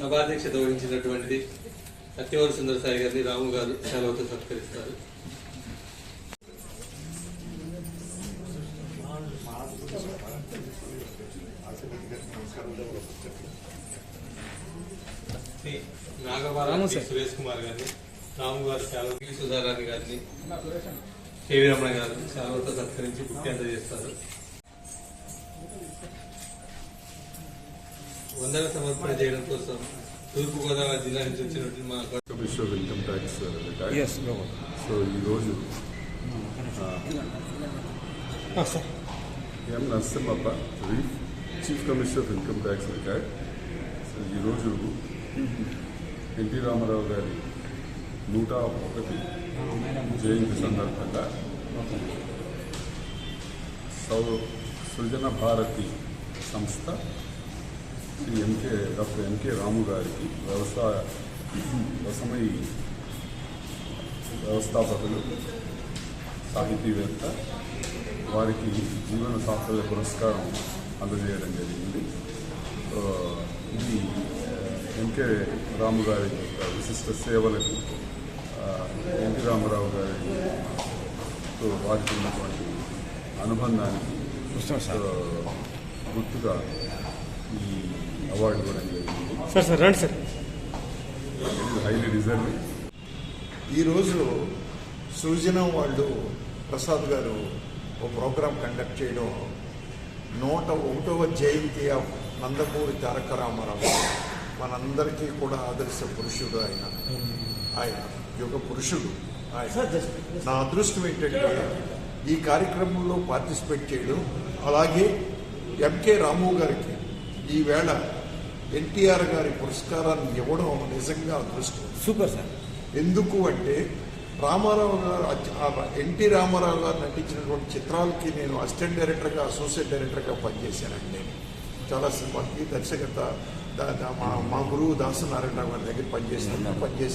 సభాధ్యక్షత వహించినటువంటి అత్యవర సుందరసాయి గారిని రాము గారు సెలవుతో సత్కరిస్తారు. శ్రీ సురేష్ కుమార్ గారిని రాము గారు పి సుధారాణి గారిని కేవీ రమణ గారు సెలవుతో సత్కరించి బుక్కి అందజేస్తారు వందన సమర్పణ చేయడం కోసం తూర్పుగోదావరి జిల్లా నుంచి వచ్చినటువంటి మా కమిషనర్ ఇన్కమ్ ట్యాక్స్ సో ఈరోజు ఎం Narasimhappa reef chief commissioner income tax record so ఈరోజు ఎన్టీ రామారావు గారి నూట ఒకటి జయంతి సందర్భంగా సౌ సృజన భారతి సంస్థ Shri MK doctor MK Ramu గారికి వ్యవసాయ వ్యవసాయ వ్యవస్థాపకులు సాహితీవేత్త వారికి జీవన సాఫల్య పురస్కారం అందజేయడం జరిగింది. ఇది ఎంకే రాము గారి యొక్క విశిష్ట సేవలకు ఎన్టీ రామారావు గారితో వారికి ఉన్నటువంటి అనుబంధానికి గుర్తుగా ఈ అవార్డు ఇవ్వడం జరిగింది. సార్ సార్ రండి సార్. హైలీ రిజర్వ్ ఈరోజు సృజనం వాళ్ళు ప్రసాద్ గారు ఒక ప్రోగ్రాం కండక్ట్ చేయడం. నూట ఒకటవ జయంతి ఆఫ్ నందమూరి తారక రామారావు. మనందరికీ కూడా ఆదర్శ పురుషుడు ఆయన. ఆయన యుగ పురుషుడు ఆయన. నా అదృష్టం ఏంటంటే ఈ కార్యక్రమంలో పార్టిసిపేట్ చేయడం. అలాగే ఎంకే రాము గారికి ఈవేళ ఎన్టీఆర్ గారి పురస్కారాన్ని ఇవ్వడం నిజంగా అదృష్టం. Super sir. ఎందుకు అంటే రామారావు గారు ఎన్టీ రామారావు గారు నటించినటువంటి చిత్రాలకి నేను అసిస్టెంట్ డైరెక్టర్గా అసోసియేట్ డైరెక్టర్గా పనిచేశానండి నేను. చాలా సినిమాకి దర్శకత దా- దా- మా మా గురువు దాసనారాయణ గారి దగ్గర పనిచేసిన పనిచేశాను